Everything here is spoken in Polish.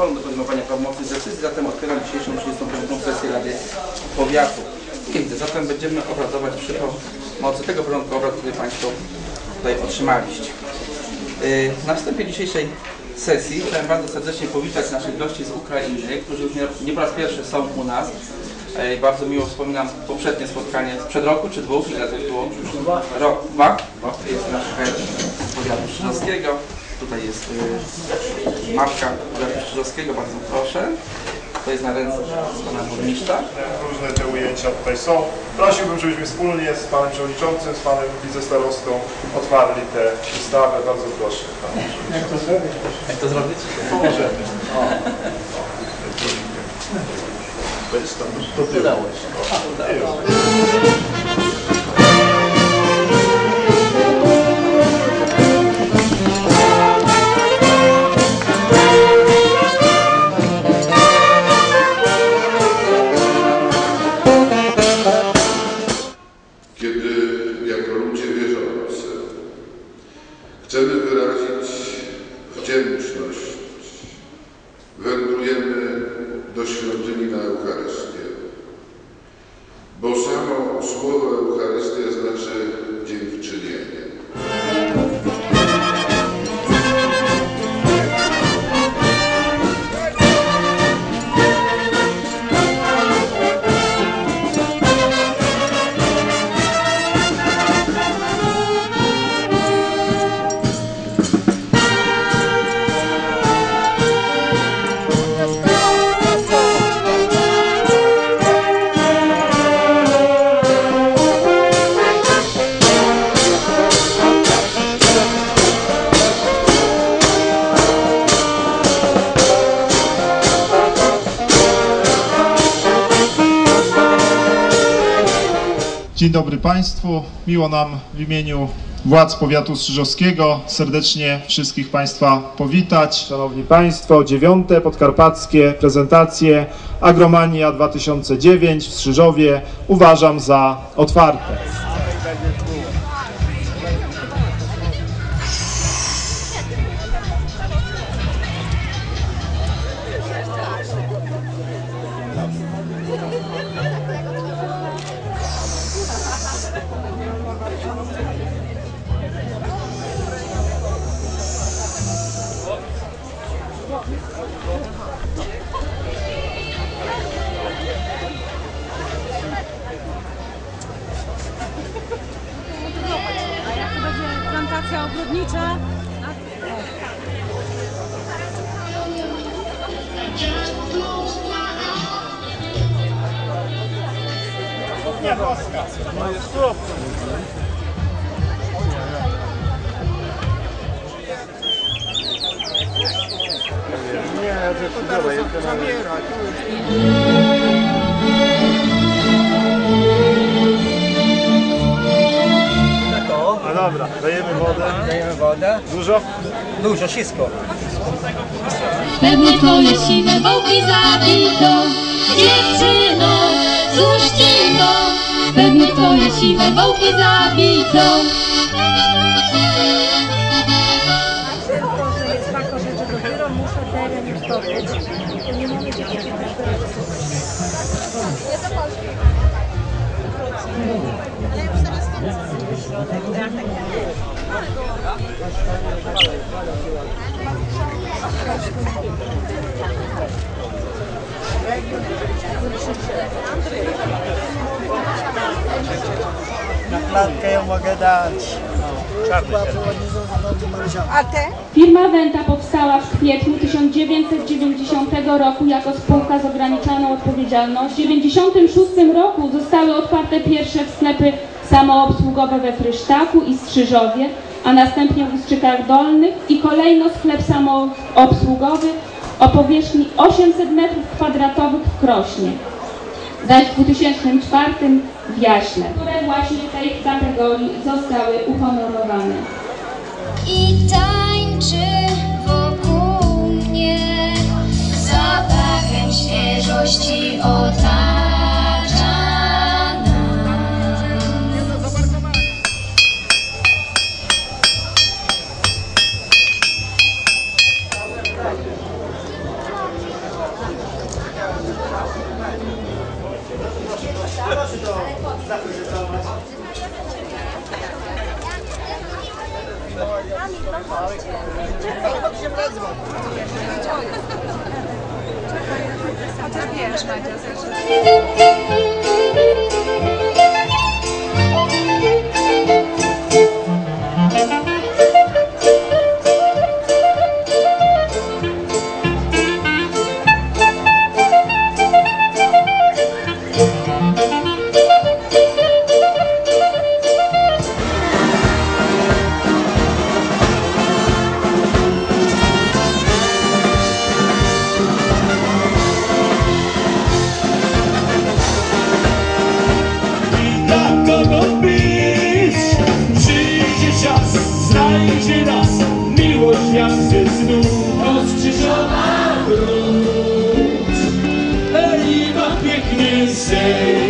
kworum do podejmowania prawomocnych decyzji, zatem otwieram dzisiejszą 35. sesję Rady Powiatu. Zatem będziemy obradować przy pomocy tego porządku obrad, który Państwo tutaj otrzymaliście. Yy, Na wstępie dzisiejszej sesji chciałem bardzo serdecznie powitać naszych gości z Ukrainy, którzy już nie, nie po raz pierwszy są u nas. Yy, Bardzo miło wspominam poprzednie spotkanie sprzed roku czy dwóch, ile to było? Rok, dwa? Jest nasz powiatu Krzyżowskiego. Tutaj jest yy, mapka powiatu Krzyżowskiego, bardzo proszę. To jest na ręce pana burmistrza. Różne te ujęcia tutaj są. Prosiłbym, żebyśmy wspólnie z panem przewodniczącym, z panem wicestarostą otwarli tę wystawę. Bardzo proszę. Panie przewodniczący. Jak to zrobić? Pomożemy. O. Weź tam do tyłu. Udało chcemy wyrazić wdzięczność, wędrujemy do świątyni na Eucharystię. Bo samo słowo Eucharystia znaczy Dzień dobry Państwu. Miło nam w imieniu władz powiatu strzyżowskiego serdecznie wszystkich Państwa powitać. Szanowni Państwo, dziewiąte podkarpackie prezentacje Agromania 2009 w Strzyżowie uważam za otwarte. Plantacja ogrodnicza? No Wodę. Dużo? Dużo, wszystko. Pewnie twoje siwe boki zabito Dziewczyno, cóż ci to? Pewnie twoje siwe boki zabito Tylko, że jest taka rzecz, że dopiero muszę teren już. To nie Na klatkę ją mogę dać. Firma Wenta powstała w kwietniu 1990 roku jako spółka z ograniczoną odpowiedzialnością. W 1996 roku zostały otwarte pierwsze sklepy samoobsługowe we Frysztaku i Strzyżowie, a następnie w Ustrzykach Dolnych i kolejno sklep samoobsługowy o powierzchni 800 m2 w Krośnie zaś w 2004 w Jaśle, które właśnie w tej kategorii zostały uhonorowane. I piękny sen.